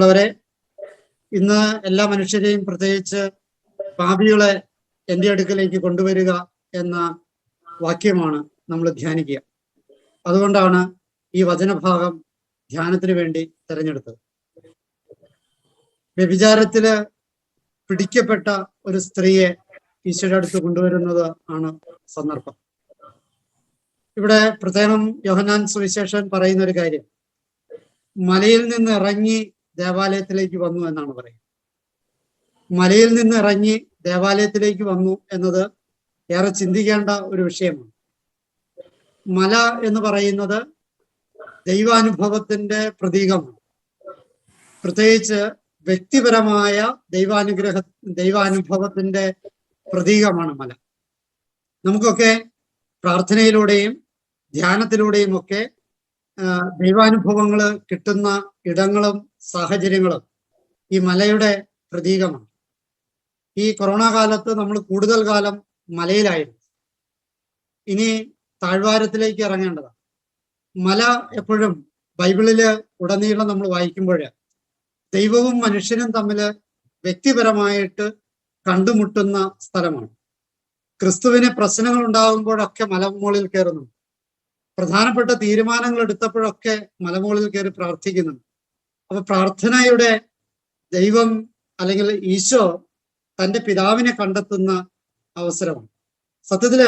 പ്രിയമുള്ളവരെ ഇന്ന് എല്ലാ മനുഷ്യരെയും പ്രത്യേകിച്ച് പാപികളെ എന്റെ അടുക്കലേക്ക് കൊണ്ടുവരിക എന്ന വാക്യമാണ് നമ്മൾ ധ്യാനിക്കുക. അതുകൊണ്ടാണ് ഈ വചനഭാഗം ധ്യാനത്തിന് വേണ്ടി തിരഞ്ഞെടുത്തത്. വ്യഭിചാരത്തിൽ പിടിക്കപ്പെട്ട ഒരു സ്ത്രീയെ ഈശ്വര അടുത്ത് കൊണ്ടുവരുന്നത് ആണ് സന്ദർഭം. ഇവിടെ പ്രത്യേകം യോഹനാൻ സുവിശേഷൻ പറയുന്ന ഒരു കാര്യം. മലയിൽ നിന്ന് ഇറങ്ങി ദേവാലയത്തിലേക്ക് വന്നു എന്നാണ് പറയുന്നത്. മലയിൽ നിന്ന് ഇറങ്ങി ദേവാലയത്തിലേക്ക് വന്നു എന്നത് ഏറെ ചിന്തിക്കേണ്ട ഒരു വിഷയമാണ്. മല എന്ന് പറയുന്നത് ദൈവാനുഭവത്തിന്റെ പ്രതീകമാണ്. പ്രത്യേകിച്ച് വ്യക്തിപരമായ ദൈവാനുഗ്രഹ ദൈവാനുഭവത്തിന്റെ പ്രതീകമാണ് മല. നമുക്കൊക്കെ പ്രാർത്ഥനയിലൂടെയും ധ്യാനത്തിലൂടെയും ഒക്കെ ദൈവാനുഭവങ്ങൾ കിട്ടുന്ന ഇടങ്ങളും സാഹചര്യങ്ങളും ഈ മലയുടെ പ്രതീകമാണ്. ഈ കൊറോണ കാലത്ത് നമ്മൾ കൂടുതൽ കാലം മലയിലായിരുന്നു. ഇനി താഴ്വാരത്തിലേക്ക് ഇറങ്ങേണ്ടതാണ്. മല എപ്പോഴും ബൈബിളിൽ ഉടനീളം നമ്മൾ വായിക്കുമ്പോൾ ദൈവവും മനുഷ്യനും തമ്മിൽ വ്യക്തിപരമായിട്ട് കണ്ടുമുട്ടുന്ന സ്ഥലമാണ്. ക്രിസ്തുവിന് പ്രശ്നങ്ങൾ ഉണ്ടാകുമ്പോഴൊക്കെ മലമുകളിൽ കയറുന്നുണ്ട്. പ്രധാനപ്പെട്ട തീരുമാനങ്ങൾ എടുത്തപ്പോഴൊക്കെ മലമുകളിൽ കയറി പ്രാർത്ഥിക്കുന്നുണ്ട്. അപ്പൊ പ്രാർത്ഥനയുടെ ദൈവം അല്ലെങ്കിൽ ഈശോ തന്റെ പിതാവിനെ കണ്ടെത്തുന്ന അവസരമാണ്. സത്യത്തിൽ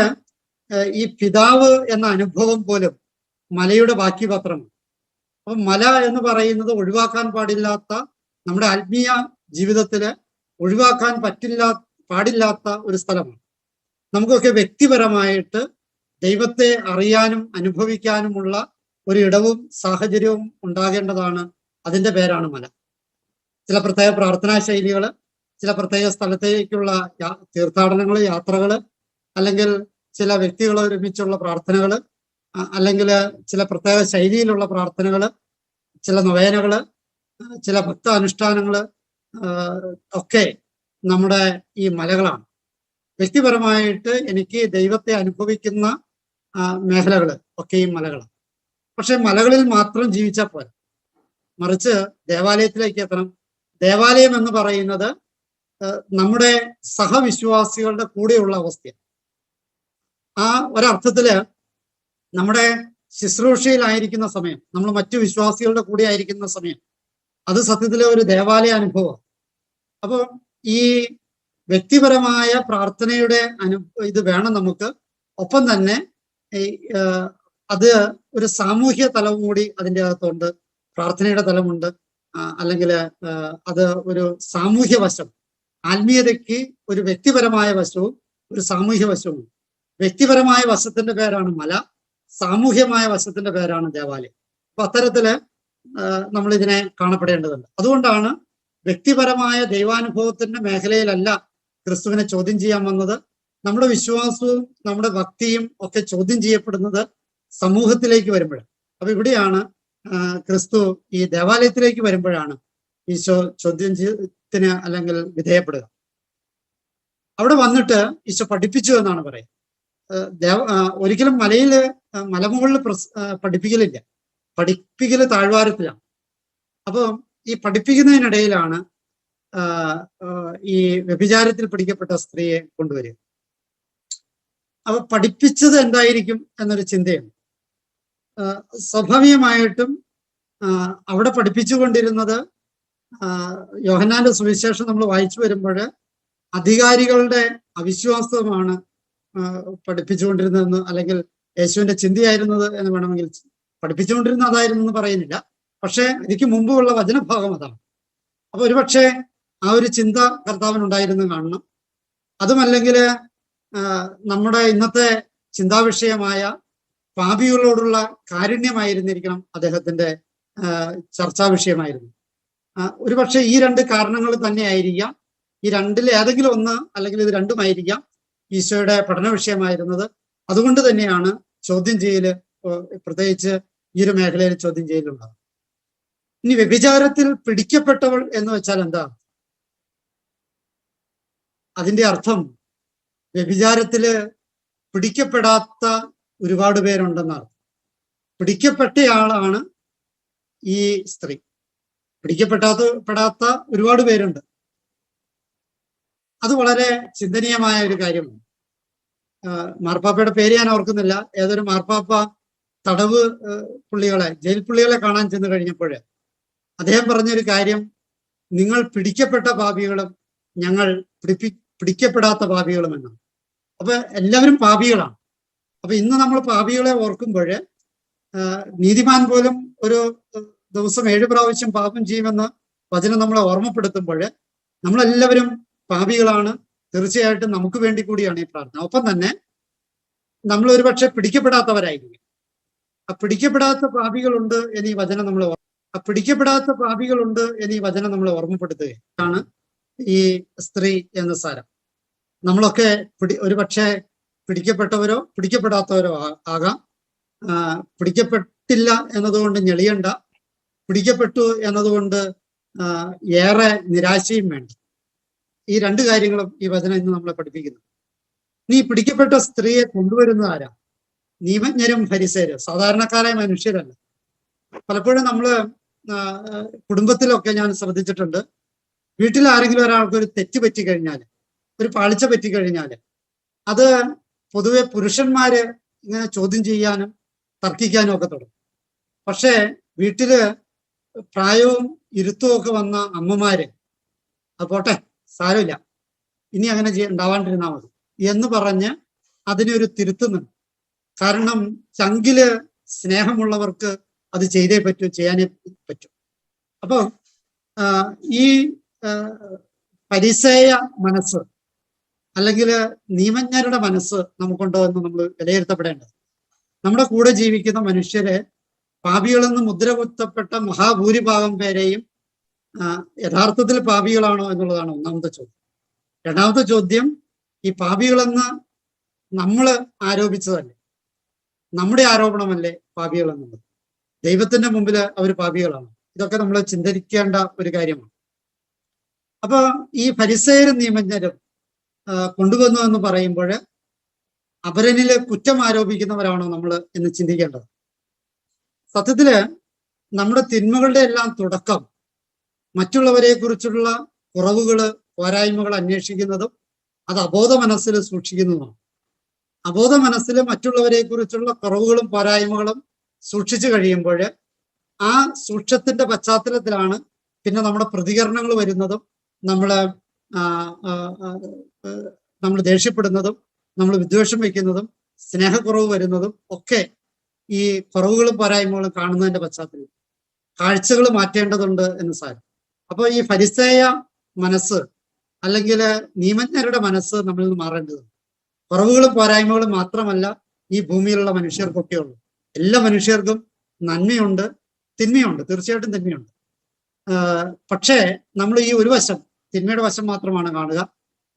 ഈ പിതാവ് എന്ന അനുഭവം പോലും മലയുടെ ബാക്കി പത്രമാണ് അപ്പൊ മല എന്ന് പറയുന്നത് ഒഴിവാക്കാൻ പാടില്ലാത്ത നമ്മുടെ ആത്മീയ ജീവിതത്തിൽ ഒഴിവാക്കാൻ പറ്റില്ല പാടില്ലാത്ത ഒരു സ്ഥലമാണ്. നമുക്കൊക്കെ വ്യക്തിപരമായിട്ട് ദൈവത്തെ അറിയാനും അനുഭവിക്കാനുമുള്ള ഒരു ഇടവും സാഹചര്യവും ഉണ്ടാകേണ്ടതാണ് അതിന്റെ പേരാണ് മല. ചില പ്രത്യേക പ്രാർത്ഥനാ ശൈലികൾ ചില പ്രത്യേക സ്ഥലത്തേക്കുള്ള തീർത്ഥാടനങ്ങൾ യാത്രകൾ അല്ലെങ്കിൽ ചില വ്യക്തികൾ ഒരുമിച്ചുള്ള പ്രാർത്ഥനകൾ അല്ലെങ്കിൽ ചില പ്രത്യേക ശൈലിയിലുള്ള പ്രാർത്ഥനകൾ ചില നൊവേനകൾ ചില ഭക്ത അനുഷ്ഠാനങ്ങൾ ഒക്കെ നമ്മുടെ ഈ മലകളാണ്. വ്യക്തിപരമായിട്ട് എനിക്ക് ദൈവത്തെ അനുഭവിക്കുന്ന മേഖലകൾ ഈ മലകളാണ്. പക്ഷെ മലകളിൽ മാത്രം ജീവിച്ചാൽ പോരാ. മറിച്ച് ദേവാലയത്തിലേക്ക് എത്തണം. ദേവാലയം എന്ന് പറയുന്നത് നമ്മുടെ സഹവിശ്വാസികളുടെ കൂടെയുള്ള അവസ്ഥയാണ്. ആ ഒരർത്ഥത്തിൽ നമ്മുടെ ശുശ്രൂഷയിലായിരിക്കുന്ന സമയം നമ്മൾ മറ്റു വിശ്വാസികളുടെ കൂടെ ആയിരിക്കുന്ന സമയം അത് സത്യത്തിലെ ഒരു ദേവാലയ അനുഭവം അപ്പോൾ ഈ വ്യക്തിപരമായ പ്രാർത്ഥനയുടെ അനു ഇത് വേണം നമുക്ക്. ഒപ്പം തന്നെ അത് ഒരു സാമൂഹ്യ തലവും കൂടി അതിന്റെ അകത്തുണ്ട്. പ്രാർത്ഥനയുടെ തലമുണ്ട്. അല്ലെങ്കിൽ അത് ഒരു സാമൂഹ്യ വശം. ആത്മീയതയ്ക്ക് ഒരു വ്യക്തിപരമായ വശവും ഒരു സാമൂഹ്യ വശവും വ്യക്തിപരമായ വശത്തിന്റെ പേരാണ് മല സാമൂഹ്യമായ വശത്തിന്റെ പേരാണ് ദേവാലയം. അപ്പൊ അത്തരത്തിൽ നമ്മൾ ഇതിനെ കാണപ്പെടേണ്ടതുണ്ട്. അതുകൊണ്ടാണ് വ്യക്തിപരമായ ദൈവാനുഭവത്തിന്റെ മേഖലയിലല്ല ക്രിസ്തുവിനെ ചോദ്യം ചെയ്യാൻ വന്നത്. നമ്മുടെ വിശ്വാസവും നമ്മുടെ ഭക്തിയും ഒക്കെ ചോദ്യം ചെയ്യപ്പെടുന്നത് സമൂഹത്തിലേക്ക് വരുമ്പോഴാണ്. അപ്പൊ ഇവിടെയാണ് ക്രിസ്തു ഈ ദേവാലയത്തിലേക്ക് വരുമ്പോഴാണ് ഈശോ ചോദ്യം ചെയ്യത്തിന് അല്ലെങ്കിൽ വിധേയപ്പെടുക. അവിടെ വന്നിട്ട് ഈശോ പഠിപ്പിച്ചു എന്നാണ് ദേവ ഒരിക്കലും മലയിൽ മലമുകളിൽ പഠിപ്പിക്കലില്ല. പഠിപ്പിക്കൽ താഴ്വാരത്തിലാണ്. അപ്പോൾ ഈ പഠിപ്പിക്കുന്നതിനിടയിലാണ് ഈ വ്യഭിചാരത്തിൽ പിടിക്കപ്പെട്ട സ്ത്രീയെ കൊണ്ടുവരിക. അപ്പൊ പഠിപ്പിച്ചത് എന്തായിരിക്കും എന്നൊരു ചിന്തയാണ് സ്വാഭാവികമായിട്ടും അവിടെ പഠിപ്പിച്ചുകൊണ്ടിരുന്നത് യോഹനാന്റെ സുവിശേഷം നമ്മൾ വായിച്ചു വരുമ്പോൾ അധികാരികളുടെ അവിശ്വാസമാണ് പഠിപ്പിച്ചുകൊണ്ടിരുന്നതെന്ന് അല്ലെങ്കിൽ യേശുവിന്റെ ചിന്തയായിരുന്നത് എന്ന് വേണമെങ്കിൽ പഠിപ്പിച്ചുകൊണ്ടിരുന്ന അതായിരുന്നു എന്ന് പറയുന്നില്ല. പക്ഷേ എനിക്ക് മുമ്പുള്ള വചനഭാഗം അതാണ്. അപ്പൊ ഒരുപക്ഷെ ആ ഒരു ചിന്ത കർത്താവിനുണ്ടായിരുന്നു കാണണം. അതുമല്ലെങ്കിൽ നമ്മുടെ ഇന്നത്തെ ചിന്താവിഷയമായ പാപികളോടുള്ള കാരുണ്യമായിരുന്നിരിക്കണം അദ്ദേഹത്തിന്റെ ചർച്ചാ വിഷയമായിരുന്നു. ഒരുപക്ഷെ ഈ രണ്ട് കാരണങ്ങൾ തന്നെയായിരിക്കാം. ഈ രണ്ടിൽ ഏതെങ്കിലും ഒന്ന് അല്ലെങ്കിൽ ഇത് രണ്ടുമായിരിക്കാം ഈശോയുടെ പഠന വിഷയമായിരുന്നത്. അതുകൊണ്ട് തന്നെയാണ് ചോദ്യം ചെയ്യൽ പ്രത്യേകിച്ച് ഈ ഒരു മേഖലയിൽ ചോദ്യം ചെയ്യലുണ്ടാകും ഇനി വ്യഭിചാരത്തിൽ പിടിക്കപ്പെട്ടവൾ എന്ന് വെച്ചാൽ എന്താ? അതിന്റെ അർത്ഥം വ്യഭിചാരത്തിൽ പിടിക്കപ്പെടാത്ത ഒരുപാട് പേരുണ്ടെന്നാണ്. പിടിക്കപ്പെട്ടയാളാണ് ഈ സ്ത്രീ. പിടിക്കപ്പെടാത്ത പെടാത്ത ഒരുപാട് പേരുണ്ട്. അത് വളരെ ചിന്തനീയമായ ഒരു കാര്യമാണ്. മാർപ്പാപ്പയുടെ പേര് ഞാൻ ഓർക്കുന്നില്ല. ഏതൊരു മാർപ്പാപ്പ തടവ് പുള്ളികളെ ജയിൽ പുള്ളികളെ കാണാൻ ചെന്ന് കഴിഞ്ഞപ്പോൾ അദ്ദേഹം പറഞ്ഞൊരു കാര്യം നിങ്ങൾ പിടിക്കപ്പെട്ട പാപികളും ഞങ്ങൾ പിടിപ്പി പിടിക്കപ്പെടാത്ത പാപികളും എന്നാണ്. അപ്പൊ എല്ലാവരും പാപികളാണ്. അപ്പൊ ഇന്ന് നമ്മൾ പാപികളെ ഓർക്കുമ്പോൾ നീതിമാൻ പോലും ഒരു ദിവസം ഏഴ് പ്രാവശ്യം പാപം ചെയ്യുമെന്ന് വചനം നമ്മളെ ഓർമ്മപ്പെടുത്തുമ്പോൾ നമ്മളെല്ലാവരും പാപികളാണ്. തീർച്ചയായിട്ടും നമുക്ക് വേണ്ടി കൂടിയാണ് ഈ പ്രാർത്ഥന. ഒപ്പം തന്നെ നമ്മൾ ഒരുപക്ഷെ പിടിക്കപ്പെടാത്തവരായിരിക്കും. ആ പിടിക്കപ്പെടാത്ത പാപികളുണ്ട് എന്ന് ഈ വചനം നമ്മൾ ആ പിടിക്കപ്പെടാത്ത പാപികളുണ്ട് എന്ന് ഈ വചനം നമ്മൾ ഓർമ്മപ്പെടുത്തുകയാണ് ഈ സ്ത്രീ എന്ന സാരം. നമ്മളൊക്കെ പിടി ഒരുപക്ഷെ പിടിക്കപ്പെട്ടവരോ പിടിക്കപ്പെടാത്തവരോ ആകാം. പിടിക്കപ്പെട്ടില്ല എന്നതുകൊണ്ട് ഞെളിയണ്ട. പിടിക്കപ്പെട്ടു എന്നതുകൊണ്ട് ഏറെ നിരാശയും വേണ്ട. ഈ രണ്ട് കാര്യങ്ങളും ഈ വചനം ഇന്ന് നമ്മളെ പഠിപ്പിക്കുന്നു നീ പിടിക്കപ്പെട്ട സ്ത്രീയെ കൊണ്ടുവരുന്നത് ആരാ? നിയമജ്ഞരും ഫരിസേരും. സാധാരണക്കാരായ മനുഷ്യരല്ല. പലപ്പോഴും നമ്മൾ കുടുംബത്തിലൊക്കെ ഞാൻ ശ്രദ്ധിച്ചിട്ടുണ്ട്. വീട്ടിൽ ആരെങ്കിലും ഒരാൾക്ക് ഒരു തെറ്റ് പറ്റി കഴിഞ്ഞാൽ ഒരു പാളിച്ച പറ്റി കഴിഞ്ഞാൽ അത് പൊതുവെ പുരുഷന്മാര് ഇങ്ങനെ ചോദ്യം ചെയ്യാനും തർക്കിക്കാനും ഒക്കെ തുടങ്ങും. പക്ഷേ വീട്ടിൽ പ്രായവും ഇരുത്തവും ഒക്കെ വന്ന അമ്മമാര് അത് പോട്ടെ സാരമില്ല. ഇനി അങ്ങനെ ഉണ്ടാവാണ്ടിരുന്നാൽ ഉണ്ടാവാണ്ടിരുന്നാ മതി എന്ന് പറഞ്ഞ് അതിനൊരു തിരുത്തുന്നുണ്ട് കാരണം ചങ്കിൽ സ്നേഹമുള്ളവർക്ക് അത് ചെയ്തേ പറ്റൂ ചെയ്യാനേ പറ്റൂ. അപ്പോൾ ഈ പരിസേയ മനസ്സ് അല്ലെങ്കിൽ നിയമജ്ഞരുടെ മനസ്സ് നമുക്കുണ്ടോ എന്ന് നമ്മൾ വിലയിരുത്തപ്പെടേണ്ടത്. നമ്മുടെ കൂടെ ജീവിക്കുന്ന മനുഷ്യരെ പാപികളെന്ന് മുദ്ര കുത്തപ്പെട്ട മഹാഭൂരിഭാഗം പേരെയും യഥാർത്ഥത്തിൽ പാപികളാണോ എന്നുള്ളതാണ് ഒന്നാമത്തെ ചോദ്യം. രണ്ടാമത്തെ ചോദ്യം ഈ പാപികളെന്ന് നമ്മൾ ആരോപിച്ചതല്ലേ? നമ്മുടെ ആരോപണമല്ലേ പാപികൾ എന്നുള്ളത്? ദൈവത്തിന്റെ മുമ്പിൽ അവർ പാപികളാണ്. ഇതൊക്കെ നമ്മൾ ചിന്തിക്കേണ്ട ഒരു കാര്യമാണ്. അപ്പൊ ഈ പരിസേര നിയമജ്ഞരും കൊണ്ടുവന്നു എന്ന് പറയുമ്പോൾ അപരനിൽ കുറ്റം ആരോപിക്കുന്നവരാണോ നമ്മൾ എന്ന് ചിന്തിക്കേണ്ടത്. സത്യത്തിൽ നമ്മുടെ തിന്മകളുടെ എല്ലാം തുടക്കം മറ്റുള്ളവരെ കുറിച്ചുള്ള കുറവുകൾ പോരായ്മകൾ അന്വേഷിക്കുന്നതും അത് അബോധ മനസ്സിൽ സൂക്ഷിക്കുന്നതുമാണ്. അബോധ മനസ്സിൽ മറ്റുള്ളവരെ കുറിച്ചുള്ള കുറവുകളും പോരായ്മകളും സൂക്ഷിച്ചു കഴിയുമ്പോൾ ആ സൂക്ഷത്തിന്റെ പശ്ചാത്തലത്തിലാണ് പിന്നെ നമ്മുടെ പ്രതികരണങ്ങൾ വരുന്നതും നമ്മൾ നമ്മൾ ദേഷ്യപ്പെടുന്നതും നമ്മൾ വിദ്വേഷം വയ്ക്കുന്നതും സ്നേഹക്കുറവ് വരുന്നതും ഒക്കെ ഈ കുറവുകളും പോരായ്മകളും കാണുന്നതിന്റെ പശ്ചാത്തലം. കാഴ്ചകൾ മാറ്റേണ്ടതുണ്ട് എന്ന് സാരം. അപ്പോൾ ഈ ഫരിസേയ മനസ്സ് അല്ലെങ്കിൽ നിയമജ്ഞരുടെ മനസ്സ് നമ്മളിൽ നിന്ന് മാറേണ്ടതുണ്ട്. കുറവുകളും പോരായ്മകളും മാത്രമല്ല ഈ ഭൂമിയിലുള്ള മനുഷ്യർക്കൊക്കെ ഉള്ളൂ. എല്ലാ മനുഷ്യർക്കും നന്മയുണ്ട് തിന്മയുണ്ട് തീർച്ചയായിട്ടും തിന്മയുണ്ട്. പക്ഷേ നമ്മൾ ഈ ഒരു വശം തിന്മയുടെ വശം മാത്രമാണ് കാണുക.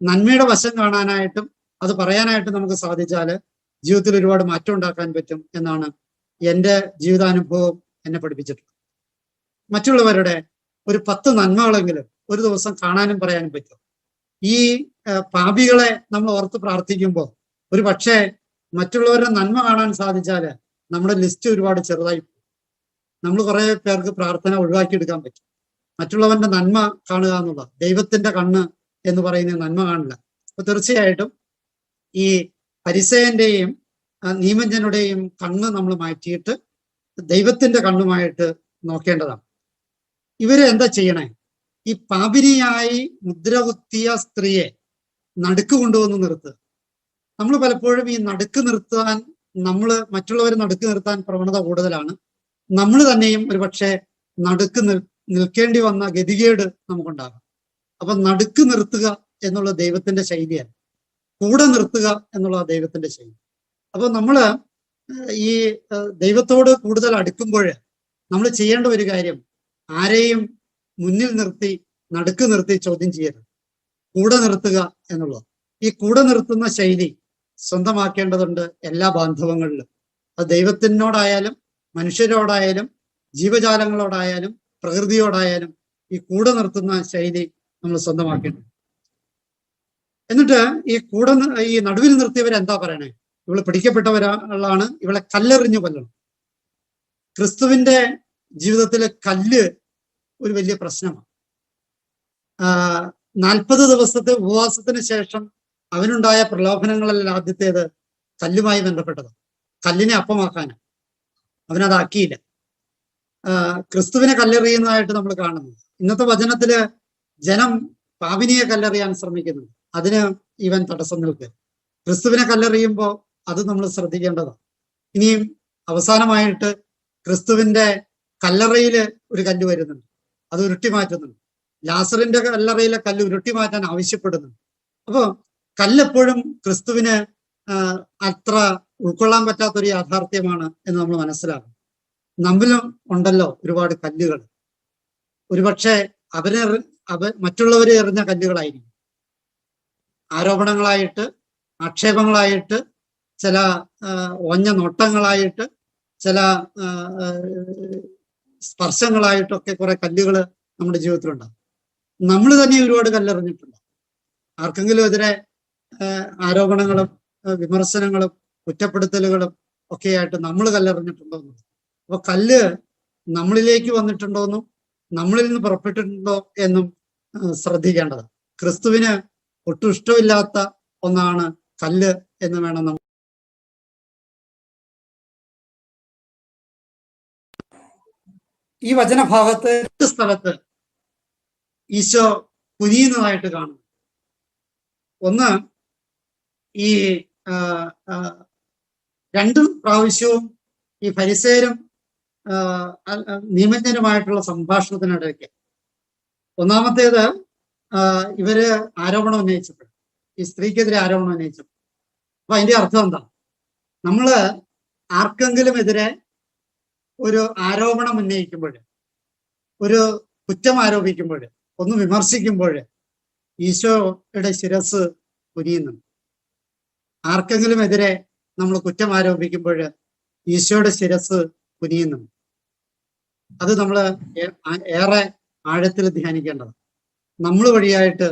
നന്മയുടെ വശം കാണാനായിട്ടും അത് പറയാനായിട്ടും നമുക്ക് സാധിച്ചാൽ ജീവിതത്തിൽ ഒരുപാട് മാറ്റം ഉണ്ടാക്കാൻ പറ്റും എന്നാണ് എന്റെ ജീവിതാനുഭവം എന്നെ പഠിപ്പിച്ചിട്ടുള്ളത്. മറ്റുള്ളവരുടെ ഒരു പത്ത് നന്മകളെങ്കിലും ഒരു ദിവസം കാണാനും പറയാനും പറ്റും. ഈ പാപികളെ നമ്മൾ ഓർത്ത് പ്രാർത്ഥിക്കുമ്പോൾ ഒരു പക്ഷേ മറ്റുള്ളവരുടെ നന്മ കാണാൻ സാധിച്ചാൽ നമ്മുടെ ലിസ്റ്റ് ഒരുപാട് ചെറുതായി. നമ്മൾ കുറെ പേർക്ക് പ്രാർത്ഥന ഒഴിവാക്കിയെടുക്കാൻ പറ്റും. മറ്റുള്ളവന്റെ നന്മ കാണുക എന്നുള്ള ദൈവത്തിന്റെ കണ്ണ് എന്ന് പറയുന്ന നന്മ കാണില്ല. അപ്പൊ തീർച്ചയായിട്ടും ഈ പരിസയന്റെയും നിയമജ്ഞനുടെയും കണ്ണ് നമ്മൾ മാറ്റിയിട്ട് ദൈവത്തിന്റെ കണ്ണുമായിട്ട് നോക്കേണ്ടതാണ്. ഇവരെന്താ ചെയ്യണേ? ഈ പാപിനിയായി മുദ്ര കുത്തിയ സ്ത്രീയെ നടുക്ക് കൊണ്ടുവന്ന് നിർത്തുക. നമ്മൾ പലപ്പോഴും ഈ നടുക്ക് നിർത്താൻ നമ്മൾ മറ്റുള്ളവരെ നടുക്ക് നിർത്താൻ പ്രവണത കൂടുതലാണ്. നമ്മൾ തന്നെയും ഒരുപക്ഷെ നടുക്ക് നിൽ നിൽക്കേണ്ടി വന്ന ഗതികേട് നമുക്കുണ്ടാകും. അപ്പൊ നടുക്ക് നിർത്തുക എന്നുള്ള ദൈവത്തിന്റെ ശൈലിയാണ് കൂടെ നിർത്തുക എന്നുള്ള ദൈവത്തിന്റെ ശൈലി. അപ്പൊ നമ്മൾ ഈ ദൈവത്തോട് കൂടുതൽ അടുക്കുമ്പോൾ നമ്മൾ ചെയ്യേണ്ട ഒരു കാര്യം ആരെയും മുന്നിൽ നിർത്തി നടുക്ക് നിർത്തി ചോദ്യം ചെയ്യരുത്. കൂടെ നിർത്തുക എന്നുള്ളത്. ഈ കൂടെ നിർത്തുന്ന ശൈലി സ്വന്തമാക്കേണ്ടതുണ്ട് എല്ലാ ബാന്ധവങ്ങളിലും. അത് ദൈവത്തിനോടായാലും മനുഷ്യരോടായാലും ജീവജാലങ്ങളോടായാലും പ്രകൃതിയോടായാലും ഈ കൂടെ നിർത്തുന്ന ശൈലി നമ്മൾ സ്വന്തമാക്കേണ്ടത്. എന്നിട്ട് ഈ കൂടെ ഈ നടുവിൽ നിർത്തിയവർ എന്താ പറയണേ? ഇവൾ പിടിക്കപ്പെട്ടവരാളാണ് ഇവളെ കല്ലെറിഞ്ഞു കൊല്ലണം. ക്രിസ്തുവിന്റെ ജീവിതത്തിലെ കല്ല് ഒരു വലിയ പ്രശ്നമാണ്. നാൽപ്പത് ദിവസത്തെ ഉപവാസത്തിന് ശേഷം അവനുണ്ടായ പ്രലോഭനങ്ങളിൽ ആദ്യത്തേത് കല്ലുമായി ബന്ധപ്പെട്ടത് കല്ലിനെ അപ്പമാക്കാനാണ് അവനതാക്കിയില്ല ക്രിസ്തുവിനെ കല്ലെറിയുന്നതായിട്ട് നമ്മൾ കാണുന്നത് ഇന്നത്തെ വചനത്തിൽ ജനം പാപിനിയെ കല്ലെറിയാൻ ശ്രമിക്കുന്നു. അതിന് ഇവൻ തടസ്സം നിൽക്കുക ക്രിസ്തുവിനെ കല്ലെറിയുമ്പോൾ അത് നമ്മൾ ശ്രദ്ധിക്കേണ്ടതാണ്. ഇനിയും അവസാനമായിട്ട് ക്രിസ്തുവിന്റെ കല്ലറയിൽ ഒരു കല്ല് വരുന്നുണ്ട്. അത് ഉരുട്ടി മാറ്റുന്നുണ്ട് ലാസറിന്റെ കല്ലറയിലെ കല്ല് ഉരുട്ടി മാറ്റാൻ ആവശ്യപ്പെടുന്നുണ്ട്. അപ്പോ കല്ലെപ്പോഴും ക്രിസ്തുവിന് അത്ര ഉൾക്കൊള്ളാൻ പറ്റാത്ത ഒരു യാഥാർത്ഥ്യമാണ് എന്ന് നമ്മൾ മനസ്സിലാക്കും നമ്മിലും ഉണ്ടല്ലോ ഒരുപാട് കല്ലുകൾ. ഒരുപക്ഷെ അവരെ അവ മറ്റുള്ളവരെ എറിഞ്ഞ കല്ലുകളായിരിക്കും. ആരോപണങ്ങളായിട്ട് ആക്ഷേപങ്ങളായിട്ട് ചില ഒഞ്ഞ നോട്ടങ്ങളായിട്ട് ചില സ്പർശങ്ങളായിട്ടൊക്കെ കുറെ കല്ലുകൾ നമ്മുടെ ജീവിതത്തിലുണ്ടാകും നമ്മൾ തന്നെ ഒരുപാട് കല്ലെറിഞ്ഞിട്ടുണ്ട്. ആർക്കെങ്കിലും എതിരെ ആരോപണങ്ങളും വിമർശനങ്ങളും കുറ്റപ്പെടുത്തലുകളും ഒക്കെയായിട്ട് നമ്മൾ കല്ലെറിഞ്ഞിട്ടുണ്ടോ എന്നുള്ളത്. അപ്പൊ കല്ല് നമ്മളിലേക്ക് വന്നിട്ടുണ്ടോന്നും നമ്മളിൽ നിന്ന് പുറപ്പെട്ടിട്ടുണ്ടോ എന്നും ശ്രദ്ധിക്കേണ്ടത്. ക്രിസ്തുവിന് ഒട്ടും ഇഷ്ടമില്ലാത്ത ഒന്നാണ് കല്ല് എന്ന് വേണം നമ്മൾ ഈ വചനഭാഗത്ത് സ്ഥലത്ത് ഈശോ കുനിയുന്നതായിട്ട് കാണുന്നു. ഒന്ന് ഈ രണ്ട് പ്രാവശ്യവും ഈ പരിസേരും നിയമജ്ഞരുമായിട്ടുള്ള സംഭാഷണത്തിനിടയ്ക്ക്. ഒന്നാമത്തേത് ഇവർ ആരോപണം ഉന്നയിച്ചപ്പോൾ ഈ സ്ത്രീക്കെതിരെ ആരോപണം ഉന്നയിച്ചപ്പോൾ അപ്പൊ അതിന്റെ അർത്ഥം എന്താ? നമ്മൾ ആർക്കെങ്കിലും എതിരെ ഒരു ആരോപണം ഉന്നയിക്കുമ്പോൾ ഒരു കുറ്റം ആരോപിക്കുമ്പോൾ ഒന്ന് വിമർശിക്കുമ്പോൾ ഈശോയുടെ ശിരസ് കുനിയുന്നുണ്ട്. ആർക്കെങ്കിലും എതിരെ നമ്മൾ കുറ്റം ആരോപിക്കുമ്പോൾ ഈശോയുടെ ശിരസ് കുനിയുന്നുണ്ട്. അത് നമ്മൾ ഏറെ ആഴത്തിൽ ധ്യാനിക്കേണ്ടത് നമ്മൾ വഴിയായിട്ട്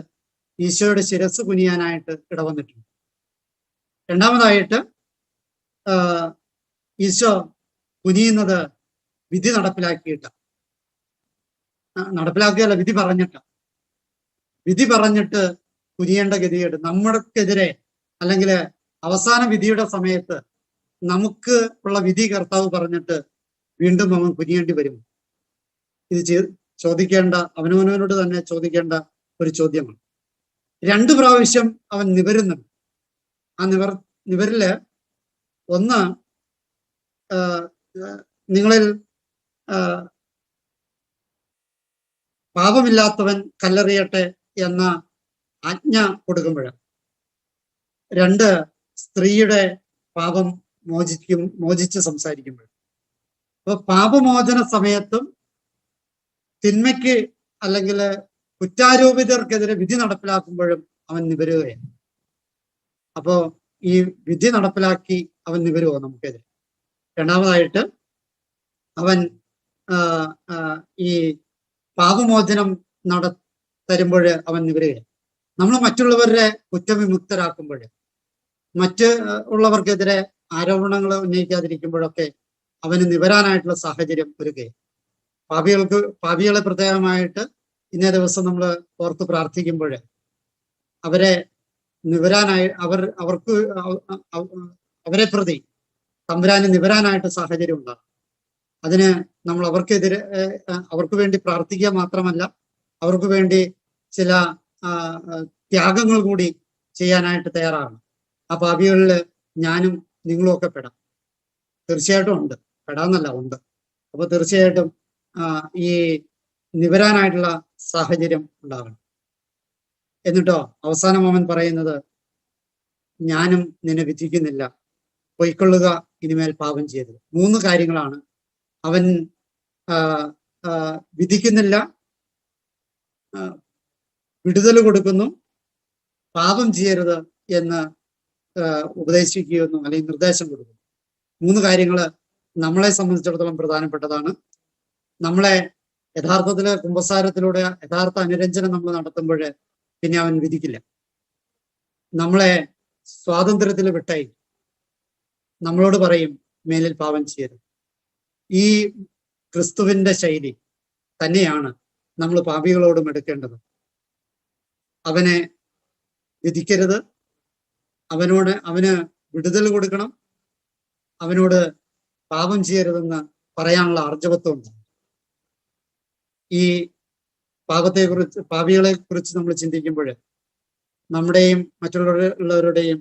ഈശോയുടെ ശിരസ് കുനിയാനായിട്ട് ഇടവന്നിട്ടുണ്ട്. രണ്ടാമതായിട്ട് ഈശോ കുനിയുന്നത് വിധി നടപ്പിലാക്കിയിട്ട നടപ്പിലാക്കിയല്ല വിധി പറഞ്ഞിട്ട. വിധി പറഞ്ഞിട്ട് കുനിയേണ്ട ഗതികേട്. നമ്മൾക്കെതിരെ അല്ലെങ്കിൽ അവസാന വിധിയുടെ സമയത്ത് നമുക്ക് ഉള്ള വിധി കർത്താവ് പറഞ്ഞിട്ട് വീണ്ടും അവൻ കുനിയേണ്ടി വരും. ഇത് ചോദിക്കേണ്ട അവനവനോട് തന്നെ ചോദിക്കേണ്ട ഒരു ചോദ്യമാണ്. രണ്ടു പ്രാവശ്യം അവൻ നിവരുന്നുണ്ട്. ആ നിവർ നിവരിൽ ഒന്ന് നിങ്ങളിൽ പാപമില്ലാത്തവൻ കല്ലെറിയട്ടെ എന്ന ആജ്ഞ കൊടുക്കുമ്പോൾ രണ്ട് സ്ത്രീയുടെ പാപം മോചിക്കും മോചിച്ച് സംസാരിക്കുമ്പോൾ അപ്പൊ പാപമോചന സമയത്തും തിന്മയ്ക്ക് അല്ലെങ്കിൽ കുറ്റാരോപിതർക്കെതിരെ വിധി നടപ്പിലാക്കുമ്പോഴും അവൻ നിവരുകയാണ്. അപ്പോ ഈ വിധി നടപ്പിലാക്കി അവൻ നിവരുമോ നമുക്കെതിരെ? രണ്ടാമതായിട്ട് അവൻ ഈ പാപമോചനം നട തരുമ്പോൾ അവൻ നിവരുകയാണ്. നമ്മൾ മറ്റുള്ളവരെ കുറ്റവിമുക്തരാക്കുമ്പോൾ മറ്റ് ഉള്ളവർക്കെതിരെ ആരോപണങ്ങൾ ഉന്നയിക്കാതിരിക്കുമ്പോഴൊക്കെ അവന് നിവരാനായിട്ടുള്ള സാഹചര്യം ഒരുക്കുകയും പാപികൾക്ക് പാപികളെ പ്രത്യേകമായിട്ട് ഇന്നേ ദിവസം നമ്മൾ ഓർത്ത് പ്രാർത്ഥിക്കുമ്പോൾ അവരെ നിവരാനായി അവർ അവർക്ക് അവ- അവ- അവരെ പ്രതി തമ്പുരാന് നിവരാനായിട്ട് സാഹചര്യം ഉണ്ടാകും അതിന് നമ്മൾ അവർക്കെതിരെ അവർക്ക് വേണ്ടി പ്രാർത്ഥിക്കുക മാത്രമല്ല അവർക്ക് വേണ്ടി ചില ത്യാഗങ്ങൾ കൂടി ചെയ്യാനായിട്ട് തയ്യാറാണ് ആ പാപികളിൽ ഞാനും നിങ്ങളും ഒക്കെ പെടാം. തീർച്ചയായിട്ടും ഉണ്ട്. പെടാന്നല്ല ഉണ്ട്. അപ്പൊ തീർച്ചയായിട്ടും ഈ നിവരാനായിട്ടുള്ള സാഹചര്യം ഉണ്ടാകണം. എന്നിട്ടോ അവസാന മോമൻ പറയുന്നത് ഞാനും നിന്നെ വിധിക്കുന്നില്ല. പൊയ്ക്കൊള്ളുക ഇനിമേൽ പാപം ചെയ്തത് മൂന്ന് കാര്യങ്ങളാണ്. അവൻ വിധിക്കുന്നില്ല വിടുതൽ കൊടുക്കുന്നു പാപം ചെയ്യരുത് എന്ന് ഉപദേശിക്കുകയെന്നും അല്ലെങ്കിൽ നിർദ്ദേശം കൊടുക്കുന്നു. മൂന്ന് കാര്യങ്ങൾ നമ്മളെ സംബന്ധിച്ചിടത്തോളം പ്രധാനപ്പെട്ടതാണ്. നമ്മളെ യഥാർത്ഥത്തിൽ കുംഭസാരത്തിലൂടെ യഥാർത്ഥ അനുരഞ്ജനം നമ്മൾ നടത്തുമ്പോൾ പിന്നെ അവൻ വിധിക്കില്ല. നമ്മളെ സ്വാതന്ത്ര്യത്തിൽ വിട്ടായി. നമ്മളോട് പറയും മേലിൽ പാപം ചെയ്യരുത്. ഈ ക്രിസ്തുവിന്റെ ശൈലി തന്നെയാണ് നമ്മൾ പാപികളോടും എടുക്കേണ്ടത്. അവനെ വിധിക്കരുത്. അവനോട് അവന് വിടുതൽ കൊടുക്കണം. അവനോട് പാപം ചെയ്യരുതെന്ന് പറയാനുള്ള ആർജവത്വമുണ്ട്. ഈ പാപത്തെ കുറിച്ച് പാപികളെ കുറിച്ച് നമ്മൾ ചിന്തിക്കുമ്പോൾ നമ്മുടെയും മറ്റുള്ളവരുടെയും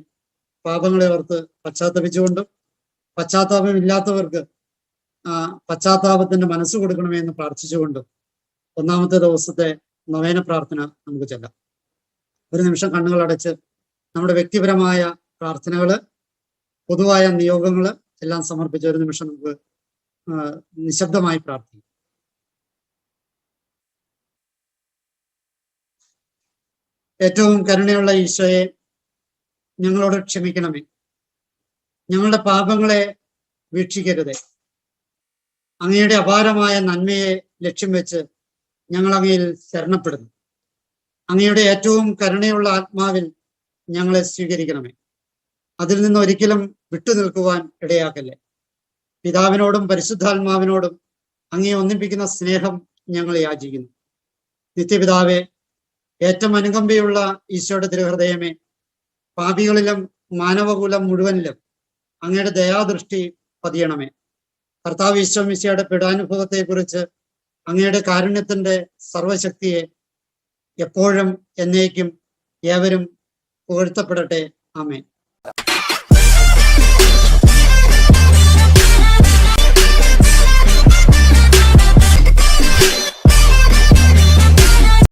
പാപങ്ങളെ ഓർത്ത് പശ്ചാത്തപിച്ചുകൊണ്ടും പശ്ചാത്താപമില്ലാത്തവർക്ക് പശ്ചാത്താപത്തിന്റെ മനസ്സ് കൊടുക്കണമേ എന്ന് പ്രാർത്ഥിച്ചുകൊണ്ടും ഒന്നാമത്തെ ദിവസത്തെ നവേന പ്രാർത്ഥന നമുക്ക് ചെല്ലാം. ഒരു നിമിഷം കണ്ണുകൾ അടച്ച് നമ്മുടെ വ്യക്തിപരമായ പ്രാർത്ഥനകൾ പൊതുവായ നിയോഗങ്ങൾ എല്ലാം സമർപ്പിച്ച ഒരു നിമിഷം നമുക്ക് നിശബ്ദമായി പ്രാർത്ഥിക്കാം. ഏറ്റവും കരുണയുള്ള ഈശോയെ ഞങ്ങളോട് ക്ഷമിക്കണമേ. ഞങ്ങളുടെ പാപങ്ങളെ വീക്ഷിക്കരുതേ. അങ്ങയുടെ അപാരമായ നന്മയെ ലക്ഷ്യം വെച്ച് ഞങ്ങൾ അങ്ങയിൽ ശരണപ്പെടുന്നു. അങ്ങയുടെ ഏറ്റവും കരുണയുള്ള ആത്മാവിൽ ഞങ്ങളെ സ്വീകരിക്കണമേ. അതിൽ നിന്ന് ഒരിക്കലും വിട്ടുനിൽക്കുവാൻ ഇടയാക്കല്ലേ പിതാവിനോടും പരിശുദ്ധാത്മാവിനോടും അങ്ങേ ഒന്നിപ്പിക്കുന്ന സ്നേഹം ഞങ്ങൾ യാചിക്കുന്നു. നിത്യപിതാവെ ഏറ്റവും അനുകമ്പയുള്ള ഈശോയുടെ തിരുഹൃദയമേ പാപികളിലും മാനവകുലം മുഴുവനിലും അങ്ങയുടെ ദയാദൃഷ്ടി പതിയണമേ. കർത്താവ് ഈശോമിശയുടെ പീഡാനുഭവത്തെ കുറിച്ച് അങ്ങയുടെ കാരുണ്യത്തിന്റെ സർവശക്തിയെ എപ്പോഴും എന്നേക്കും ഏവരും പുകഴ്ത്തപ്പെടട്ടെ. ആമേൻ.